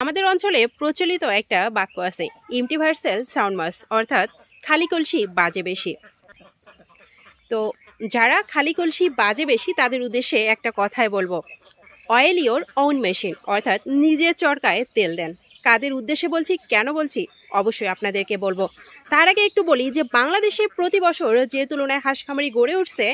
আমাদের অঞ্চলে প্রচলিত একটা বাক্য আছে, ইমটিভার্সাল সাউন্ড মাস অর্থাৎ খালি কলসি বাজে বেশি। তো যারা খালি কলসি বাজে বেশি, তাদের উদ্দেশ্যে একটা কথাই বলব। অয়েল ইওর মেশিন অর্থাৎ নিজের চরকায় তেল দেন। কাদের উদ্দেশ্যে বলছি, কেন বলছি, অবশ্যই আপনাদেরকে বলব। তার আগে একটু বলি যে, বাংলাদেশে প্রতি বছর যে তুলনায় হাঁস খামারি গড়ে উঠছে,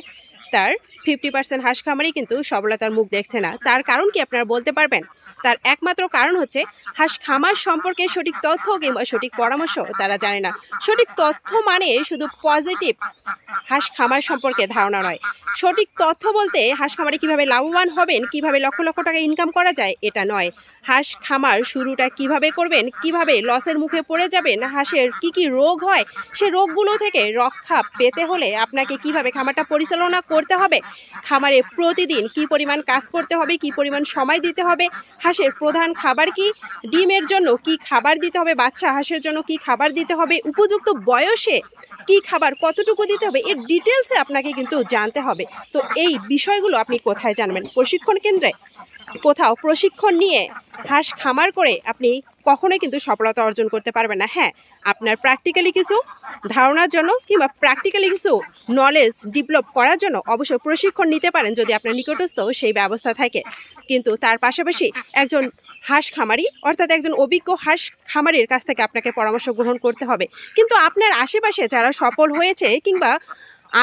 তার ফিফটি পার্সেন্ট হাঁস খামারি কিন্তু সবলতার মুখ দেখছে না। তার কারণ কি আপনারা বলতে পারবেন? তার একমাত্র কারণ হচ্ছে হাঁস খামার সম্পর্কে সঠিক তথ্য কিংবা সঠিক পরামর্শ তারা জানে না। সঠিক তথ্য মানে শুধু পজিটিভ হাঁস খামার সম্পর্কে ধারণা নয়। সঠিক তথ্য বলতে হাঁস খামারে কীভাবে লাভবান হবেন, কীভাবে লক্ষ লক্ষ টাকা ইনকাম করা যায়, এটা নয়। হাঁস খামার শুরুটা কীভাবে করবেন, কীভাবে লসের মুখে পড়ে যাবেন, হাঁসের কি কি রোগ হয়, সে রোগগুলো থেকে রক্ষা পেতে হলে আপনাকে কীভাবে খামারটা পরিচালনা করতে হবে খামারে প্রতিদিন কি পরিমাণ কাজ করতে হবে, কি পরিমাণ সময় দিতে হবে, হাঁসের প্রধান খাবার কি, ডিমের জন্য কি খাবার দিতে হবে, বাচ্চা হাঁসের জন্য কি খাবার দিতে হবে, উপযুক্ত বয়সে কি খাবার কতটুকু দিতে হবে, এর ডিটেলসে আপনাকে কিন্তু জানতে হবে। তো এই বিষয়গুলো আপনি কোথায় জানবেন? প্রশিক্ষণ কেন্দ্রে কোথাও প্রশিক্ষণ নিয়ে হাঁস খামার করে আপনি কখনোই কিন্তু সফলতা অর্জন করতে পারবেন না। হ্যাঁ আপনার প্র্যাকটিক্যালি কিছু ধারণার জন্য কিংবা প্র্যাকটিক্যালি কিছু নলেজ ডেভেলপ করার জন্য অবশ্যই প্রশিক্ষণ নিতে পারেন যদি আপনার নিকটস্থ সেই ব্যবস্থা থাকে। কিন্তু তার পাশাপাশি একজন হাঁস খামারি অর্থাৎ একজন অভিজ্ঞ হাঁস খামারির কাছ থেকে আপনাকে পরামর্শ গ্রহণ করতে হবে। কিন্তু আপনার আশেপাশে যারা সফল হয়েছে কিংবা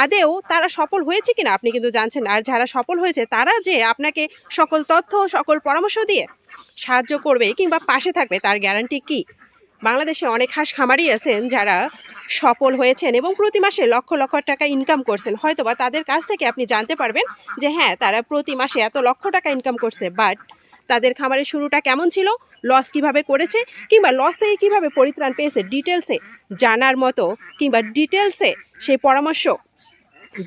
আদেও তারা সফল হয়েছে কিনা আপনি কিন্তু জানছেন। আর যারা সফল হয়েছে তারা যে আপনাকে সকল তথ্য, সকল পরামর্শ দিয়ে সাহায্য করবে কিংবা পাশে থাকবে, তার গ্যারান্টি কি? বাংলাদেশে অনেক হাঁস খামারি আছেন যারা সফল হয়েছেন এবং প্রতি মাসে লক্ষ লক্ষ টাকা ইনকাম করছেন। হয়তোবা তাদের কাছ থেকে আপনি জানতে পারবেন যে হ্যাঁ তারা প্রতি মাসে এত লক্ষ টাকা ইনকাম করছে বাট তাদের খামারের শুরুটা কেমন ছিল লস কীভাবে করেছে, কিংবা লস থেকে কীভাবে পরিত্রাণ পেয়েছে ডিটেলসে জানার মতো কিংবা ডিটেলসে সেই পরামর্শ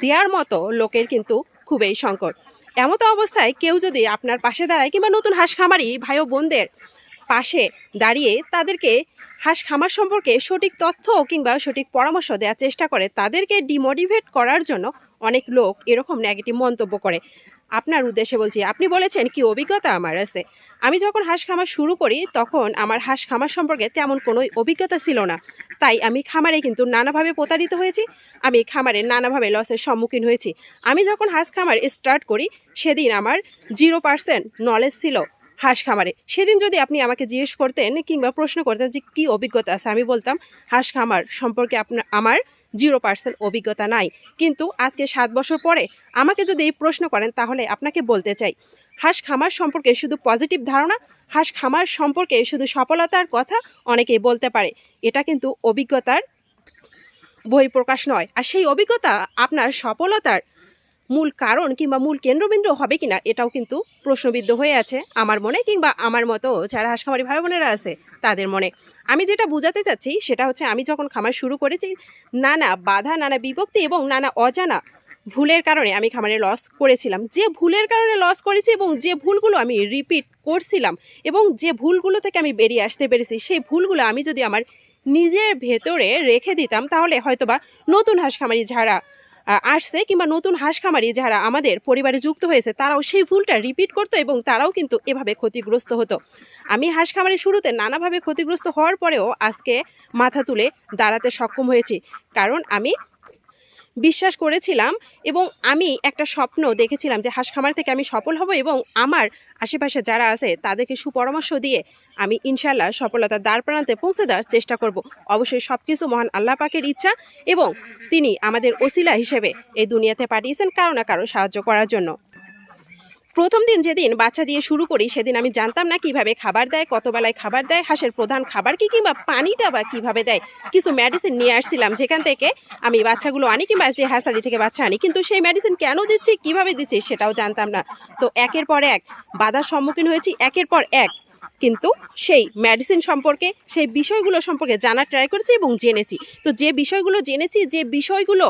দেওয়ার মতো লোকের কিন্তু খুবই সংকট। এমত অবস্থায় কেউ যদি আপনার পাশে দাঁড়ায় কিংবা নতুন হাঁস খামারি ভাই ও বোনদের পাশে দাঁড়িয়ে তাদেরকে হাঁস খামার সম্পর্কে সঠিক তথ্য কিংবা সঠিক পরামর্শ দেওয়ার চেষ্টা করে, তাদেরকে ডিমোটিভেট করার জন্য অনেক লোক এরকম নেগেটিভ মন্তব্য করে। আপনার উদ্দেশ্যে বলছি, আপনি বলেছেন কি অভিজ্ঞতা আমার আছে। আমি যখন হাঁস খামার শুরু করি, তখন আমার হাঁস খামার সম্পর্কে তেমন কোনো অভিজ্ঞতা ছিল না। তাই আমি খামারে কিন্তু নানাভাবে প্রতারিত হয়েছি। আমি খামারে নানাভাবে লসের সম্মুখীন হয়েছি। আমি যখন হাঁস খামার স্টার্ট করি, সেদিন আমার জিরো পার্সেন্ট নলেজ ছিল হাঁস খামারে সেদিন যদি আপনি আমাকে জিজ্ঞেস করতেন কিংবা প্রশ্ন করতেন যে কী অভিজ্ঞতা আছে, আমি বলতাম হাঁস খামার সম্পর্কে আপনার, আমার জিরো পার্সেন্ট অভিজ্ঞতা নাই। কিন্তু আজকে সাত বছর পরে আমাকে যদি এই প্রশ্ন করেন, তাহলে আপনাকে বলতে চাই, হাঁস খামার সম্পর্কে শুধু পজিটিভ ধারণা, হাঁস খামার সম্পর্কে শুধু সফলতার কথা অনেকেই বলতে পারে। এটা কিন্তু অভিজ্ঞতার বহিঃপ্রকাশ নয়। আর সেই অভিজ্ঞতা আপনার সফলতার মূল কারণ কিংবা মূল কেন্দ্রবিন্দু হবে কিনা এটাও কিন্তু প্রশ্নবিদ্ধ হয়ে আছে আমার মনে কিংবা আমার মতো যারা হাঁস খামারি ভাই বোনেরা আছে তাদের মনে। আমি যেটা বোঝাতে চাচ্ছি সেটা হচ্ছে আমি যখন খামার শুরু করেছি নানা বাধা নানা বিভক্তি এবং নানা অজানা ভুলের কারণে আমি খামারে লস করেছিলাম। যে ভুলের কারণে লস করেছি এবং যে ভুলগুলো আমি রিপিট করছিলাম এবং যে ভুলগুলো থেকে আমি বেরিয়ে আসতে পেরেছি সেই ভুলগুলো আমি যদি আমার নিজের ভেতরে রেখে দিতাম তাহলে হয়তোবা নতুন হাঁস খামারি আহ, আসছে কিংবা নতুন হাঁস খামারি যারা আমাদের পরিবারে যুক্ত হয়েছে, তারাও সেই ভুলটা রিপিট করতো এবং তারাও কিন্তু এভাবে ক্ষতিগ্রস্ত হতো। আমি হাঁস খামারের শুরুতে নানাভাবে ক্ষতিগ্রস্ত হওয়ার পরেও আজকে মাথা তুলে দাঁড়াতে সক্ষম হয়েছি। কারণ আমি বিশ্বাস করেছিলাম এবং আমি একটা স্বপ্ন দেখেছিলাম যে হাঁস খামার থেকে আমি সফল হব এবং আমার আশেপাশে যারা আছে তাদেরকে সুপরামর্শ দিয়ে আমি ইনশাল্লাহ সফলতার দ্বার প্রান্তে পৌঁছে দেওয়ার চেষ্টা করব। অবশ্যই সব কিছু মহান আল্লাহ পাকের ইচ্ছা এবং তিনি আমাদের ওসিলা হিসেবে এই দুনিয়াতে পাঠিয়েছেন কারও না কারও সাহায্য করার জন্য। প্রথম দিন যেদিন বাচ্চা দিয়ে শুরু করি, সেদিন আমি জানতাম না কীভাবে খাবার দেয় কত বেলায় খাবার দেয়, হাঁসের প্রধান খাবার কি কিংবা পানিটা বা কীভাবে দেয়, কিছু মেডিসিন নিয়ে আসছিলাম। যেখান থেকে আমি বাচ্চাগুলো আনি কিংবা যে হাঁসারি থেকে বাচ্চা আনি, কিন্তু সেই মেডিসিন কেন দিচ্ছি, কীভাবে দিচ্ছি সেটাও জানতাম না। তো একের পর এক বাধার সম্মুখীন হয়েছি, একের পর এক কিন্তু সেই মেডিসিন সম্পর্কে, সেই বিষয়গুলো সম্পর্কে জানার ট্রাই করেছি এবং জেনেছি। তো যে বিষয়গুলো জেনেছি, যে বিষয়গুলো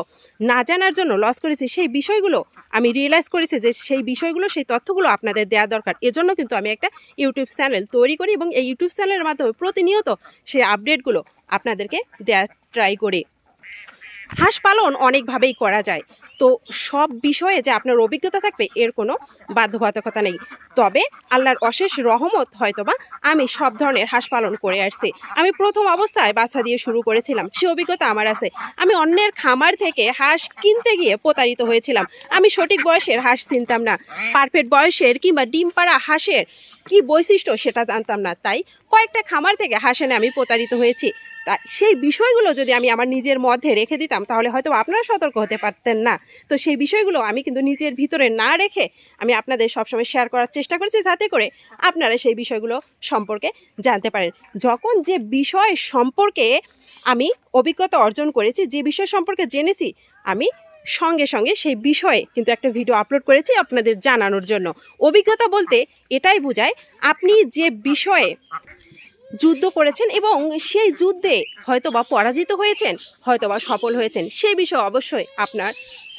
না জানার জন্য লস করেছি, সেই বিষয়গুলো আমি রিয়েলাইজ করেছি যে সেই বিষয়গুলো, সেই তথ্যগুলো আপনাদের দেওয়া দরকার। এজন্য কিন্তু আমি একটা ইউটিউব চ্যানেল তৈরি করি এবং এই ইউটিউব চ্যানেলের মাধ্যমে প্রতিনিয়ত সেই আপডেটগুলো আপনাদেরকে দেওয়া ট্রাই করি। হাঁস পালন অনেকভাবেই করা যায়। তো সব বিষয়ে যে আপনার অভিজ্ঞতা থাকবে, এর কোনো বাধ্যবাধকতা নেই। তবে আল্লাহর অশেষ রহমত হয়তোবা আমি সব ধরনের হাঁস পালন করে আসছি। আমি প্রথম অবস্থায় বাচ্চা দিয়ে শুরু করেছিলাম, সে অভিজ্ঞতা আমার আছে। আমি অন্যের খামার থেকে হাঁস কিনতে গিয়ে প্রতারিত হয়েছিলাম। আমি সঠিক বয়সের হাঁস চিনতাম না। পারফেক্ট বয়সের কিংবা ডিম পাড়া হাঁসের কি বৈশিষ্ট্য সেটা জানতাম না। তাই কয়েকটা খামার থেকে হাঁস এনে আমি প্রতারিত হয়েছি। তা সেই বিষয়গুলো যদি আমি আমার নিজের মধ্যে রেখে দিতাম, তাহলে হয়তো আপনারা সতর্ক হতে পারতেন না। তো সেই বিষয়গুলো আমি কিন্তু নিজের ভিতরে না রেখে আমি আপনাদের সবসময় শেয়ার করার চেষ্টা করেছি যাতে করে আপনারা সেই বিষয়গুলো সম্পর্কে জানতে পারেন। যখন যে বিষয় সম্পর্কে আমি অভিজ্ঞতা অর্জন করেছি, যে বিষয় সম্পর্কে জেনেছি, আমি সঙ্গে সঙ্গে সেই বিষয়ে কিন্তু একটা ভিডিও আপলোড করেছি আপনাদের জানানোর জন্য। অভিজ্ঞতা বলতে এটাই বোঝায়, আপনি যে বিষয়ে যুদ্ধ করেছেন এবং সেই যুদ্ধে হয়তোবা পরাজিত হয়েছেন, হয়তোবা সফল হয়েছেন। সেই বিষয়ে অবশ্যই আপনার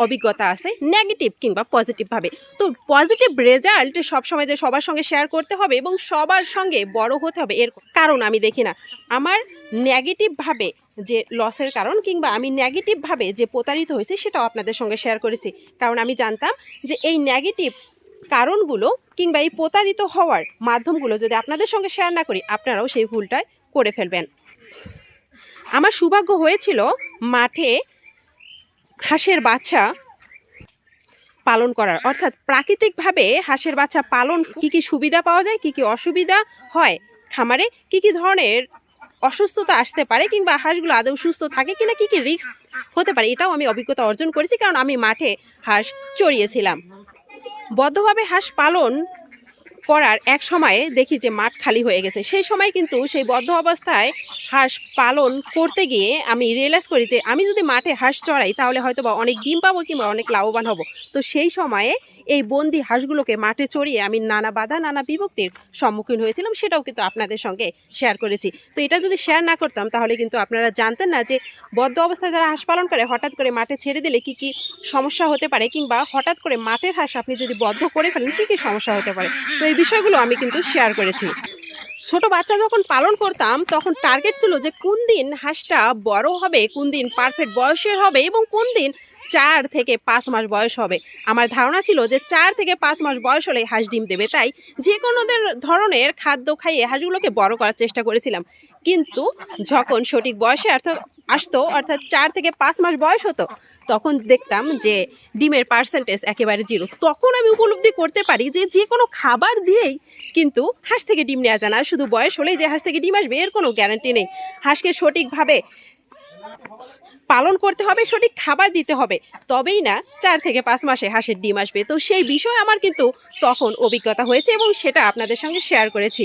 অভিজ্ঞতা আছে নেগেটিভ কিংবা পজিটিভভাবে তো পজিটিভ রেজাল্ট সবসময় যে সবার সঙ্গে শেয়ার করতে হবে এবং সবার সঙ্গে বড় হতে হবে, এর কারণ আমি দেখি না। আমার নেগেটিভভাবে যে লসের কারণ কিংবা আমি নেগেটিভভাবে যে প্রতারিত হয়েছে, সেটাও আপনাদের সঙ্গে শেয়ার করেছি। কারণ আমি জানতাম যে এই নেগেটিভ কারণগুলো কিংবা এই প্রতারিত হওয়ার মাধ্যমগুলো যদি আপনাদের সঙ্গে শেয়ার না করি, আপনারাও সেই ভুলটায় করে ফেলবেন। আমার সৌভাগ্য হয়েছিল মাঠে হাঁসের বাচ্চা পালন করার। অর্থাৎ প্রাকৃতিকভাবে হাঁসের বাচ্চা পালন কি কি সুবিধা পাওয়া যায়, কি কি অসুবিধা হয় খামারে, কি কি ধরনের অসুস্থতা আসতে পারে কিংবা হাঁসগুলো আদৌ সুস্থ থাকে কিনা, কি কি রিস্ক হতে পারে, এটাও আমি অভিজ্ঞতা অর্জন করেছি কারণ আমি মাঠে হাঁস চড়িয়েছিলাম। বদ্ধভাবে হাঁস পালন করার এক সময়ে দেখি যে মাঠ খালি হয়ে গেছে। সেই সময় কিন্তু সেই বদ্ধ অবস্থায় হাঁস পালন করতে গিয়ে আমি রিয়েলাইজ করি যে আমি যদি মাঠে হাঁস চড়াই, তাহলে হয়তো বা অনেক ডিম পাবো কিংবা অনেক লাভবান হব। তো সেই সময়ে এই বন্দি হাঁসগুলোকে মাঠে চড়িয়ে আমি নানা বাধা, নানা বিভক্তির সম্মুখীন হয়েছিলাম, সেটাও কিন্তু আপনাদের সঙ্গে শেয়ার করেছি। তো এটা যদি শেয়ার না করতাম, তাহলে কিন্তু আপনারা জানতেন না যে বদ্ধ অবস্থায় যারা হাঁস পালন করে, হঠাৎ করে মাঠে ছেড়ে দিলে কি কি সমস্যা হতে পারে? কিংবা হঠাৎ করে মাঠের হাঁস আপনি যদি বদ্ধ করে ফেলেন, কী কী সমস্যা হতে পারে? তো এই বিষয়গুলো আমি কিন্তু শেয়ার করেছি। ছোট বাচ্চা যখন পালন করতাম, তখন টার্গেট ছিল যে কোন দিন হাঁসটা বড় হবে, কোন দিন পারফেক্ট বয়সের হবে এবং কোন দিন চার থেকে পাঁচ মাস বয়স হবে। আমার ধারণা ছিল যে চার থেকে পাঁচ মাস বয়স হলে হাঁস ডিম দেবে, তাই যে কোনো ধরনের খাদ্য খাইয়ে হাঁসগুলোকে বড় করার চেষ্টা করেছিলাম। কিন্তু যখন সঠিক বয়সে অর্থাৎ আসতো, অর্থাৎ চার থেকে পাঁচ মাস বয়স হতো, তখন দেখতাম যে ডিমের পার্সেন্টেজ একেবারে জিরো তখন আমি উপলব্ধি করতে পারি যে যে কোনো খাবার দিয়েই কিন্তু হাঁস থেকে ডিম নেওয়া যায় না। শুধু বয়স হলেই যে হাঁস থেকে ডিম আসবে, এর কোনো গ্যারান্টি নেই। হাঁসকে সঠিকভাবে পালন করতে হবে, সঠিক খাবার দিতে হবে। তবেই না, চার থেকে পাঁচ মাসে হাঁসের ডিম আসবে। তো সেই বিষয়ে আমার কিন্তু তখন অভিজ্ঞতা হয়েছে এবং সেটা আপনাদের সঙ্গে শেয়ার করেছি।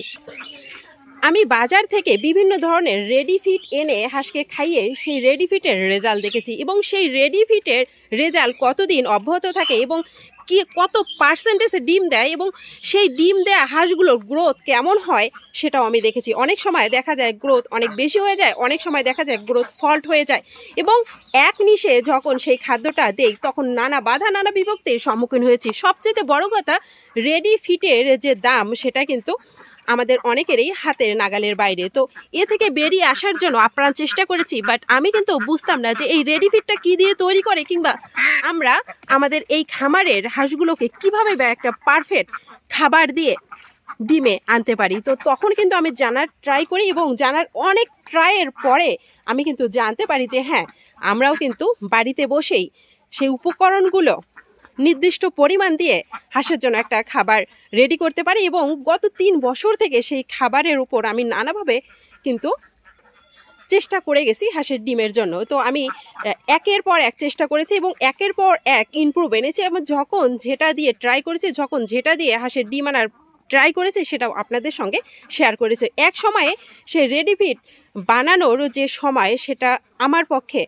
আমি বাজার থেকে বিভিন্ন ধরনের রেডি ফিট এনে হাঁসকে খাইয়ে সেই রেডি ফিটের রেজাল্ট দেখেছি এবং সেই রেডি ফিটের রেজাল্ট কতদিন অব্যাহত থাকে এবং কি, কত পার্সেন্টেজ ডিম দেয় এবং সেই ডিম দেয়া হাঁসগুলোর গ্রোথ কেমন হয় সেটাও আমি দেখেছি। অনেক সময় দেখা যায় গ্রোথ অনেক বেশি হয়ে যায়, অনেক সময় দেখা যায় গ্রোথ ফল্ট হয়ে যায় এবং এক নিশে যখন সেই খাদ্যটা দেই, তখন নানা বাধা, নানা বিভক্তির সম্মুখীন হয়েছি। সবচেয়ে বড় কথা রেডি ফিটের যে দাম, সেটা কিন্তু আমাদের অনেকেরই হাতের নাগালের বাইরে। তো এ থেকে বেরিয়ে আসার জন্য আপ্রাণ চেষ্টা করেছি বাট আমি কিন্তু বুঝতাম না যে এই রেডি ফিটটা কী দিয়ে তৈরি করে, কিংবা আমরা আমাদের এই খামারের হাঁসগুলোকে কীভাবে একটা পারফেক্ট খাবার দিয়ে ডিমে আনতে পারি। তো তখন কিন্তু আমি জানার ট্রাই করি এবং জানার অনেক ট্রাইয়ের পরে আমি কিন্তু জানতে পারি যে হ্যাঁ আমরাও কিন্তু বাড়িতে বসেই সেই উপকরণগুলো নির্দিষ্ট পরিমাণ দিয়ে হাঁসের জন্য একটা খাবার রেডি করতে পারি এবং গত তিন বছর থেকে সেই খাবারের উপর আমি নানাভাবে কিন্তু চেষ্টা করে গেছি হাঁসের ডিমের জন্য। তো আমি একের পর এক চেষ্টা করেছি এবং একের পর এক ইমপ্রুভ এনেছি এবং যখন যেটা দিয়ে ট্রাই করেছি, যখন যেটা দিয়ে হাঁসের ডিম আনার ট্রাই করেছি, সেটাও আপনাদের সঙ্গে শেয়ার করেছে। এক সময়ে সে রেডিফিট বানানোর যে সময়, সেটা আমার পক্ষে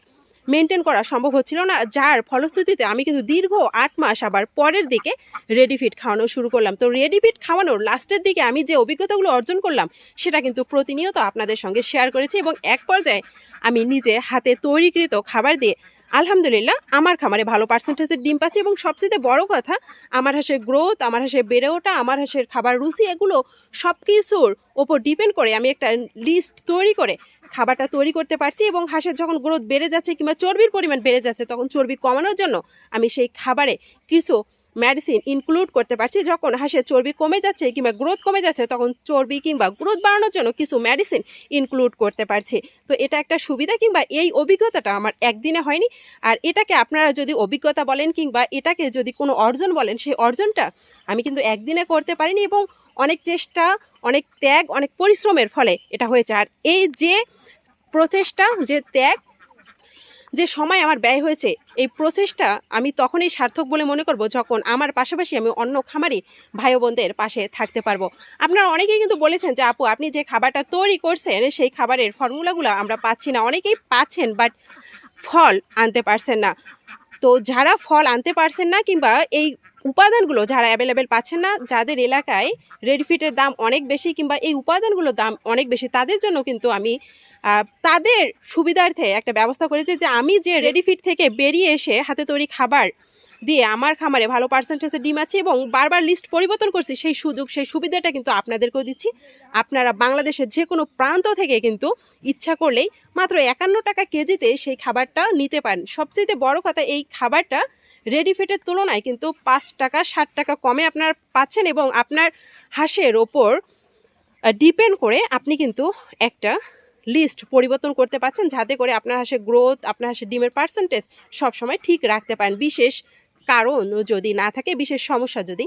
মেনটেন করা সম্ভব হচ্ছিল না। যার ফলশ্রুতিতে আমি কিন্তু দীর্ঘ আট মাস আবার পরের দিকে রেডিফিট খাওয়ানো শুরু করলাম। তো রেডিফিট খাওয়ানোর লাস্টের দিকে আমি যে অভিজ্ঞতাগুলো অর্জন করলাম, সেটা কিন্তু প্রতিনিয়ত আপনাদের সঙ্গে শেয়ার করেছি এবং এক পর্যায়ে আমি নিজে হাতে তৈরিকৃত খাবার দিয়ে আলহামদুলিল্লাহ, আমার খামারে ভালো পার্সেন্টেজের ডিম পাচ্ছি এবং সবচেয়ে বড় কথা, আমার হাঁসের গ্রোথ আমার হাঁসের বেড়ে ওঠা, আমার হাঁসের খাবার রুচি, এগুলো সব কিছুর ওপর ডিপেন্ড করে আমি একটা লিস্ট তৈরি করে খাবারটা তৈরি করতে পারছি এবং হাঁসের যখন গ্রোথ বেড়ে যাচ্ছে কিংবা চর্বির পরিমাণ বেড়ে যাচ্ছে, তখন চর্বি কমানোর জন্য আমি সেই খাবারে কিছু মেডিসিন ইনক্লুড করতে পারছি। যখন হাঁসের চর্বি কমে যাচ্ছে কিংবা গ্রোথ কমে যাচ্ছে, তখন চর্বি কিংবা গ্রোথ বাড়ানোর জন্য কিছু মেডিসিন ইনক্লুড করতে পারছি। তো এটা একটা সুবিধা কিংবা এই অভিজ্ঞতাটা আমার একদিনে হয়নি। আর এটাকে আপনারা যদি অভিজ্ঞতা বলেন কিংবা এটাকে যদি কোনো অর্জন বলেন, সেই অর্জনটা আমি কিন্তু একদিনে করতে পারিনি এবং অনেক চেষ্টা, অনেক ত্যাগ, অনেক পরিশ্রমের ফলে এটা হয়েছে। আর এই যে প্রচেষ্টা, যে ত্যাগ যে সময় আমার ব্যয় হয়েছে, এই প্রসেসটা আমি তখনই সার্থক বলে মনে করব যখন আমার পাশাপাশি আমি অন্য খামারি ভাই বোনদের পাশে থাকতে পারব। আপনারা অনেকেই কিন্তু বলেছেন যে, আপু, আপনি যে খাবারটা তৈরি করছেন, সেই খাবারের ফর্মুলাগুলো আমরা পাচ্ছি না। অনেকেই পাচ্ছেন, বাট ফল আনতে পারছেন না। তো যারা ফল আনতে পারছেন না কিংবা এই উপাদানগুলো যারা অ্যাভেলেবেল পাচ্ছেন না, যাদের এলাকায় রেডিফিটের দাম অনেক বেশি কিংবা এই উপাদানগুলোর দাম অনেক বেশি, তাদের জন্য কিন্তু আমি তাদের সুবিধার্থে একটা ব্যবস্থা করেছি যে আমি যে রেডিফিট থেকে বেরিয়ে এসে হাতে তৈরি খাবার দিয়ে আমার খামারে ভালো পার্সেন্টেজে ডিম আছে এবং বারবার লিস্ট পরিবর্তন করছি, সেই সুযোগ, সেই সুবিধাটা কিন্তু আপনাদেরকেও দিচ্ছি। আপনারা বাংলাদেশের যে কোনো প্রান্ত থেকে কিন্তু ইচ্ছা করলেই মাত্র একান্ন টাকা কেজিতে সেই খাবারটা নিতে পারেন। সবচেয়ে বড় কথা, এই খাবারটা রেডিফিটের তুলনায় কিন্তু পাঁচ টাকা, ষাট টাকা কমে আপনার পাচ্ছেন এবং আপনার হাঁসের ওপর ডিপেন্ড করে আপনি কিন্তু একটা লিস্ট পরিবর্তন করতে পারছেন, যাতে করে আপনার হাসে গ্রোথ আপনার হাসে ডিমের পার্সেন্টেজ সবসময় ঠিক রাখতে পারেন। বিশেষ কারণ যদি না থাকে বিশেষ সমস্যা যদি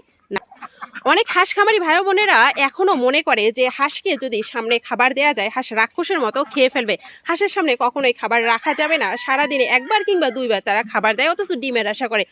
অনেক হাঁস খামারি ভাই বোনেরা এখনও মনে করে যে হাঁসকে যদি সামনে খাবার দেওয়া যায়, হাঁস রাক্ষসের মতো খেয়ে ফেলবে। হাঁসের সামনে কখনোই খাবার রাখা যাবে না। সারাদিনে একবার কিংবা দুইবার তারা খাবার দেয়, অথচ ডিমের আশা করে।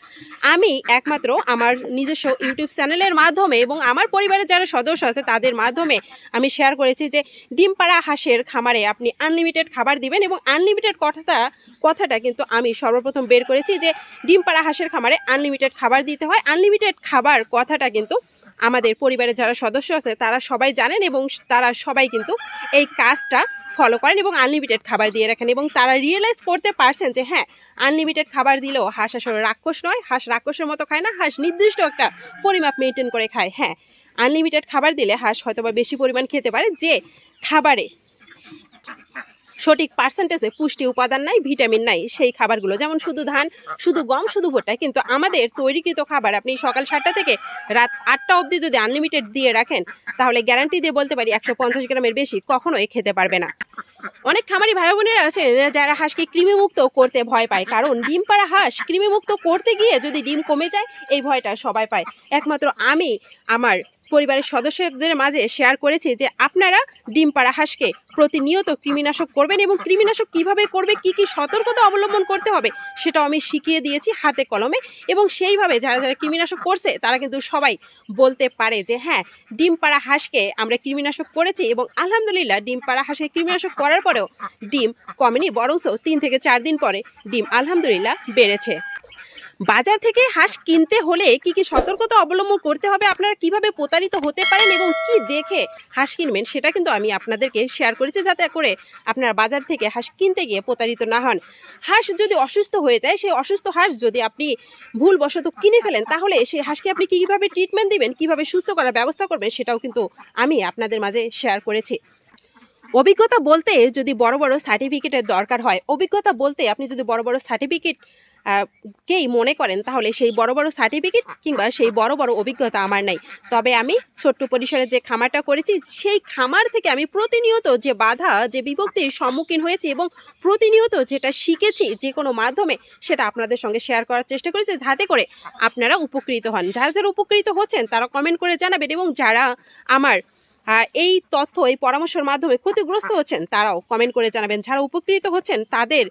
আমি একমাত্র আমার নিজস্ব ইউটিউব চ্যানেলের মাধ্যমে এবং আমার পরিবারের যারা সদস্য আছে, তাদের মাধ্যমে আমি শেয়ার করেছি যে ডিম পাড়া হাঁসের খামারে আপনি আনলিমিটেড খাবার দিবেন এবং আনলিমিটেড কথাটা কথাটা কিন্তু আমি সর্বপ্রথম বের করেছি যে ডিম পাড়া হাঁসের খামারে আনলিমিটেড খাবার দিতে হয়। আনলিমিটেড খাবার কথাটা কিন্তু আমাদের পরিবারের যারা সদস্য আছে, তারা সবাই জানেন এবং তারা সবাই কিন্তু এই কাজটা ফলো করেন এবং আনলিমিটেড খাবার দিয়ে রাখেন এবং তারা রিয়েলাইজ করতে পারছেন যে হ্যাঁ আনলিমিটেড খাবার দিলেও হাঁস আসলে রাক্ষস নয়, হাঁস রাক্ষসের মতো খায় না, হাঁস নির্দিষ্ট একটা পরিমাপ মেনটেন করে খায়। হ্যাঁ আনলিমিটেড খাবার দিলে হাঁস হয়তো বা বেশি পরিমাণ খেতে পারে যে খাবারে। সঠিক পার্সেন্টেজে পুষ্টি উপাদান নাই ভিটামিন নাই সেই খাবারগুলো। যেমন শুধু ধান, শুধু গম, শুধু ভুট্টা। কিন্তু আমাদের তৈরিকৃত খাবার আপনি সকাল সাতটা থেকে রাত আটটা অবধি যদি আনলিমিটেড দিয়ে রাখেন, তাহলে গ্যারান্টি দিয়ে বলতে পারি একশো পঞ্চাশ গ্রামের বেশি কখনোই খেতে পারবে না। অনেক খামারি ভাই বোনেরা আছে, যারা হাঁসকে কৃমিমুক্ত করতে ভয় পায়। কারণ ডিম পাড়া হাঁস কৃমিমুক্ত করতে গিয়ে যদি ডিম কমে যায়, এই ভয়টা সবাই পায়। একমাত্র আমি, আমার পরিবারের সদস্যদের মাঝে শেয়ার করেছি যে আপনারা ডিম পাড়া হাঁসকে প্রতিনিয়ত কৃমিনাশক করবেন এবং কৃমিনাশক কীভাবে করবে, কি কি সতর্কতা অবলম্বন করতে হবে, সেটাও আমি শিখিয়ে দিয়েছি হাতে কলমে। এবং সেইভাবে যারা যারা কৃমিনাশক করছে, তারা কিন্তু সবাই বলতে পারে যে হ্যাঁ ডিম পাড়া হাঁসকে আমরা কৃমিনাশক করেছি এবং আলহামদুলিল্লাহ ডিম পাড়া হাঁসকে কৃমিনাশক করার পরেও ডিম কমেনি, বরংস তিন থেকে চার দিন পরে ডিম আলহামদুলিল্লাহ বেড়েছে। বাজার থেকে হাঁস কিনতে হলে কি কি সতর্কতা অবলম্বন করতে হবে? আপনারা কীভাবে প্রতারিত হতে পারেন এবং কি দেখে হাঁস কিনবেন সেটা কিন্তু আমি আপনাদেরকে শেয়ার করেছি যাতে করে আপনারা বাজার থেকে হাঁস কিনতে গিয়ে প্রতারিত না হন। হাঁস যদি অসুস্থ হয়ে যায়, সেই অসুস্থ হাঁস যদি আপনি ভুলবশত কিনে ফেলেন, তাহলে সেই হাঁসকে আপনি কীভাবে ট্রিটমেন্ট দিবেন, কীভাবে সুস্থ করার ব্যবস্থা করবেন সেটাও কিন্তু আমি আপনাদের মাঝে শেয়ার করেছি। অভিজ্ঞতা বলতে যদি বড় বড় সার্টিফিকেটের দরকার হয়, অভিজ্ঞতা বলতে আপনি যদি বড় বড় সার্টিফিকেট কেই মনে করেন, তাহলে সেই বড় বড় সার্টিফিকেট কিংবা সেই বড় বড় অভিজ্ঞতা আমার নাই। তবে আমি ছোট্ট পরিসরে যে খামারটা করেছি, সেই খামার থেকে আমি প্রতিনিয়ত যে বাধা, যে বিভক্তির সম্মুখীন হয়েছি এবং প্রতিনিয়ত যেটা শিখেছি যে কোনো মাধ্যমে, সেটা আপনাদের সঙ্গে শেয়ার করার চেষ্টা করেছি যাতে করে আপনারা উপকৃত হন। যারা যারা উপকৃত হচ্ছেন, তারা কমেন্ট করে জানাবেন এবং যারা আমার এই তথ্য, এই পরামর্শের মাধ্যমে ক্ষতিগ্রস্ত হচ্ছেন তারাও। কমেন্ট করে জানাবেন, যারা উপকৃত হচ্ছেন তাদের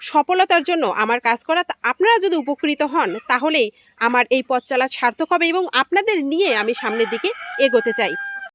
সফলতার জন্য আমার কাজ করা। আপনারা যদি উপকৃত হন, তাহলেই আমার এই পথ চলা সার্থক হবে এবং আপনাদের নিয়ে আমি সামনের দিকে এগোতে চাই।